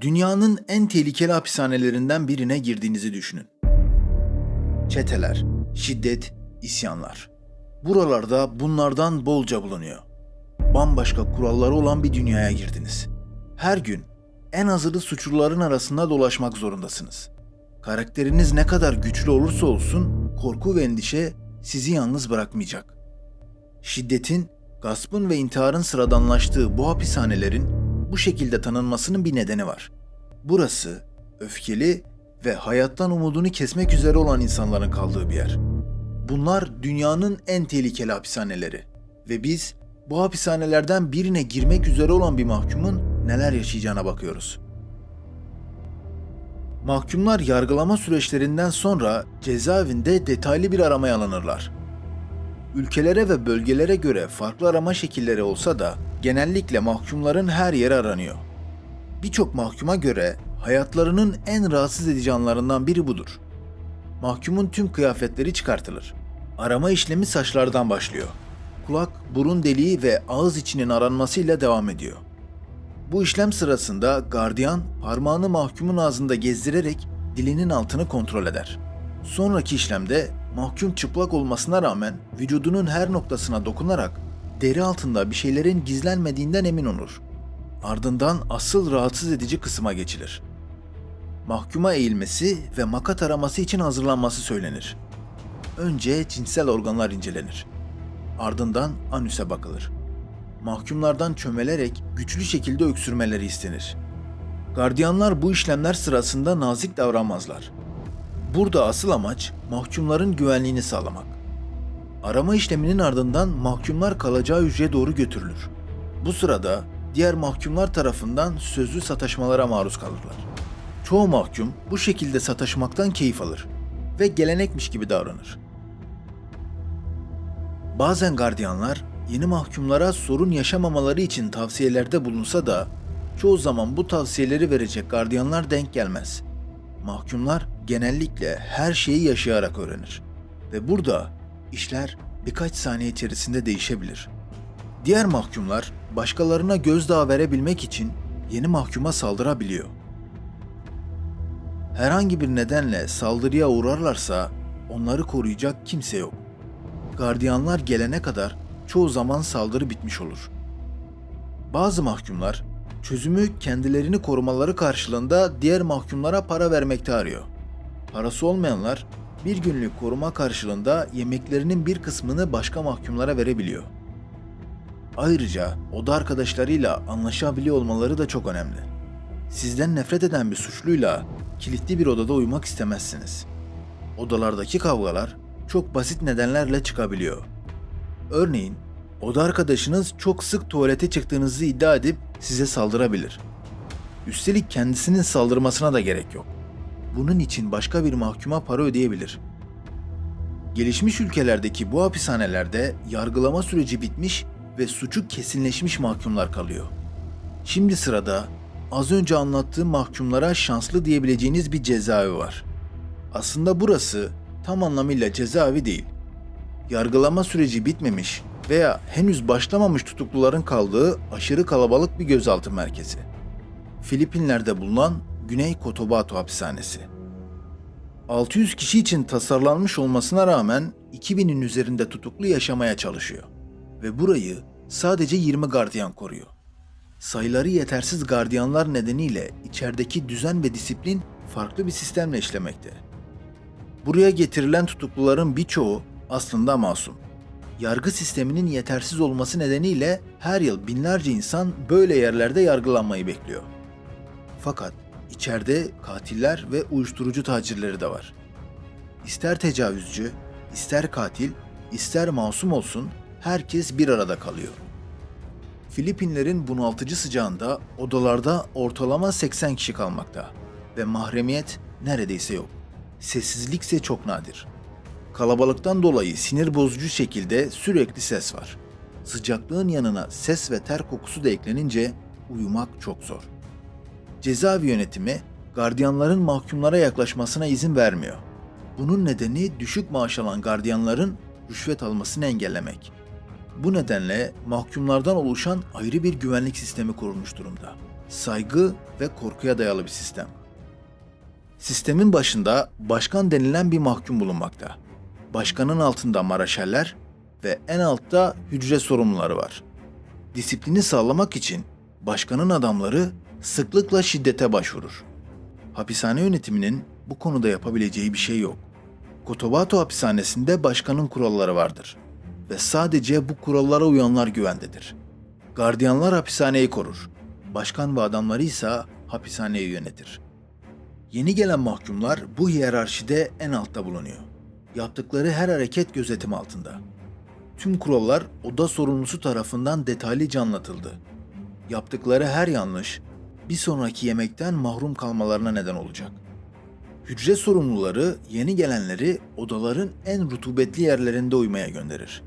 Dünyanın en tehlikeli hapishanelerinden birine girdiğinizi düşünün. Çeteler, şiddet, isyanlar. Buralarda bunlardan bolca bulunuyor. Bambaşka kuralları olan bir dünyaya girdiniz. Her gün en azılı suçluların arasında dolaşmak zorundasınız. Karakteriniz ne kadar güçlü olursa olsun korku ve endişe sizi yalnız bırakmayacak. Şiddetin, gaspın ve intiharın sıradanlaştığı bu hapishanelerin bu şekilde tanınmasının bir nedeni var. Burası öfkeli ve hayattan umudunu kesmek üzere olan insanların kaldığı bir yer. Bunlar dünyanın en tehlikeli hapishaneleri ve biz bu hapishanelerden birine girmek üzere olan bir mahkumun neler yaşayacağına bakıyoruz. Mahkumlar yargılama süreçlerinden sonra cezaevinde detaylı bir aramaya alınırlar. Ülkelere ve bölgelere göre farklı arama şekilleri olsa da genellikle mahkumların her yeri aranıyor. Birçok mahkuma göre hayatlarının en rahatsız edici anlarından biri budur. Mahkumun tüm kıyafetleri çıkartılır. Arama işlemi saçlardan başlıyor. Kulak, burun deliği ve ağız içinin aranmasıyla devam ediyor. Bu işlem sırasında gardiyan parmağını mahkumun ağzında gezdirerek dilinin altını kontrol eder. Sonraki işlemde mahkum çıplak olmasına rağmen vücudunun her noktasına dokunarak deri altında bir şeylerin gizlenmediğinden emin olur. Ardından asıl rahatsız edici kısma geçilir. Mahkuma eğilmesi ve makat araması için hazırlanması söylenir. Önce cinsel organlar incelenir. Ardından anüse bakılır. Mahkumlardan çömelerek güçlü şekilde öksürmeleri istenir. Gardiyanlar bu işlemler sırasında nazik davranmazlar. Burada asıl amaç mahkumların güvenliğini sağlamak. Arama işleminin ardından mahkumlar kalacağı hücreye doğru götürülür. Bu sırada diğer mahkumlar tarafından sözlü sataşmalara maruz kalırlar. Çoğu mahkum bu şekilde sataşmaktan keyif alır ve gelenekmiş gibi davranır. Bazen gardiyanlar yeni mahkumlara sorun yaşamamaları için tavsiyelerde bulunsa da çoğu zaman bu tavsiyeleri verecek gardiyanlar denk gelmez. Mahkumlar genellikle her şeyi yaşayarak öğrenir ve burada işler birkaç saniye içerisinde değişebilir. Diğer mahkumlar başkalarına gözdağı verebilmek için yeni mahkuma saldırabiliyor. Herhangi bir nedenle saldırıya uğrarlarsa onları koruyacak kimse yok. Gardiyanlar gelene kadar çoğu zaman saldırı bitmiş olur. Bazı mahkumlar çözümü kendilerini korumaları karşılığında diğer mahkumlara para vermekte arıyor. Parası olmayanlar bir günlük koruma karşılığında yemeklerinin bir kısmını başka mahkumlara verebiliyor. Ayrıca oda arkadaşlarıyla anlaşabiliyor olmaları da çok önemli. Sizden nefret eden bir suçluyla kilitli bir odada uyumak istemezsiniz. Odalardaki kavgalar çok basit nedenlerle çıkabiliyor. Örneğin, oda arkadaşınız çok sık tuvalete çıktığınızı iddia edip size saldırabilir. Üstelik kendisinin saldırmasına da gerek yok. Bunun için başka bir mahkuma para ödeyebilir. Gelişmiş ülkelerdeki bu hapishanelerde yargılama süreci bitmiş ve suçu kesinleşmiş mahkumlar kalıyor. Şimdi sırada az önce anlattığım mahkumlara şanslı diyebileceğiniz bir cezaevi var. Aslında burası tam anlamıyla cezaevi değil. Yargılama süreci bitmemiş veya henüz başlamamış tutukluların kaldığı aşırı kalabalık bir gözaltı merkezi. Filipinler'de bulunan Güney Cotabato hapishanesi. 600 kişi için tasarlanmış olmasına rağmen 2000'in üzerinde tutuklu yaşamaya çalışıyor ve burayı sadece 20 gardiyan koruyor. Sayıları yetersiz gardiyanlar nedeniyle içerideki düzen ve disiplin farklı bir sistemle işlemekte. Buraya getirilen tutukluların birçoğu aslında masum. Yargı sisteminin yetersiz olması nedeniyle her yıl binlerce insan böyle yerlerde yargılanmayı bekliyor. Fakat içeride katiller ve uyuşturucu tacirleri de var. İster tecavüzcü, ister katil, ister masum olsun herkes bir arada kalıyor. Filipinlerin bunaltıcı sıcağında odalarda ortalama 80 kişi kalmakta ve mahremiyet neredeyse yok. Sessizlik ise çok nadir. Kalabalıktan dolayı sinir bozucu şekilde sürekli ses var. Sıcaklığın yanına ses ve ter kokusu da eklenince uyumak çok zor. Cezaevi yönetimi gardiyanların mahkumlara yaklaşmasına izin vermiyor. Bunun nedeni düşük maaş alan gardiyanların rüşvet almasını engellemek. Bu nedenle mahkumlardan oluşan ayrı bir güvenlik sistemi kurulmuş durumda. Saygı ve korkuya dayalı bir sistem. Sistemin başında başkan denilen bir mahkum bulunmakta. Başkanın altında maraşeller ve en altta hücre sorumluları var. Disiplini sağlamak için başkanın adamları sıklıkla şiddete başvurur. Hapishane yönetiminin bu konuda yapabileceği bir şey yok. Kotobato hapishanesinde başkanın kuralları vardır ve sadece bu kurallara uyanlar güvendedir. Gardiyanlar hapishaneyi korur. Başkan ve adamları ise hapishaneyi yönetir. Yeni gelen mahkumlar bu hiyerarşide en altta bulunuyor. Yaptıkları her hareket gözetim altında. Tüm kurallar oda sorumlusu tarafından detaylıca anlatıldı. Yaptıkları her yanlış bir sonraki yemekten mahrum kalmalarına neden olacak. Hücre sorumluları yeni gelenleri odaların en rutubetli yerlerinde uyumaya gönderir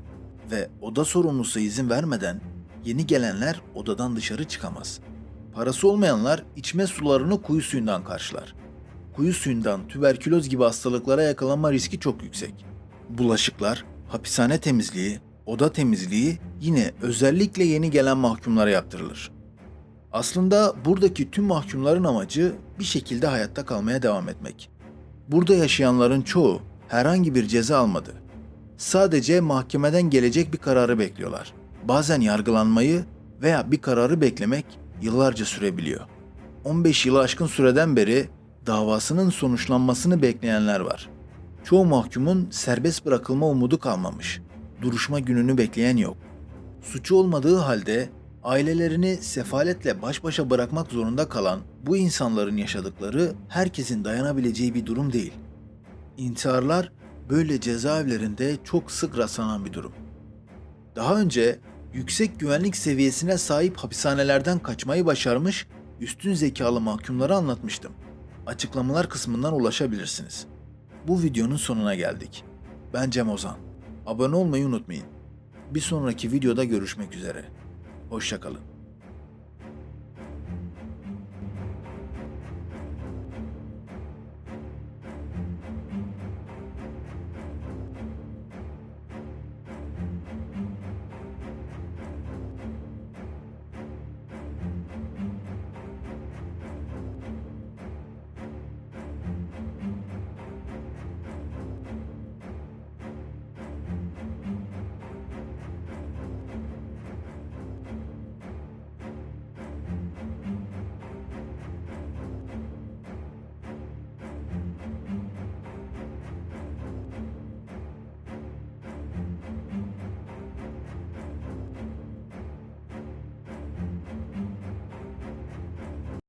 ve oda sorumlusu izin vermeden yeni gelenler odadan dışarı çıkamaz. Parası olmayanlar içme sularını kuyu suyundan karşılar. Kuyu suyundan tüberküloz gibi hastalıklara yakalanma riski çok yüksek. Bulaşıklar, hapishane temizliği, oda temizliği yine özellikle yeni gelen mahkumlara yaptırılır. Aslında buradaki tüm mahkumların amacı bir şekilde hayatta kalmaya devam etmek. Burada yaşayanların çoğu herhangi bir ceza almadı. Sadece mahkemeden gelecek bir kararı bekliyorlar. Bazen yargılanmayı veya bir kararı beklemek yıllarca sürebiliyor. 15 yılı aşkın süreden beri davasının sonuçlanmasını bekleyenler var. Çoğu mahkumun serbest bırakılma umudu kalmamış. Duruşma gününü bekleyen yok. Suçu olmadığı halde ailelerini sefaletle baş başa bırakmak zorunda kalan bu insanların yaşadıkları herkesin dayanabileceği bir durum değil. İntiharlar böyle cezaevlerinde çok sık rastlanan bir durum. Daha önce yüksek güvenlik seviyesine sahip hapishanelerden kaçmayı başarmış üstün zekalı mahkumları anlatmıştım. Açıklamalar kısmından ulaşabilirsiniz. Bu videonun sonuna geldik. Ben Cem Ozan. Abone olmayı unutmayın. Bir sonraki videoda görüşmek üzere. Hoşçakalın.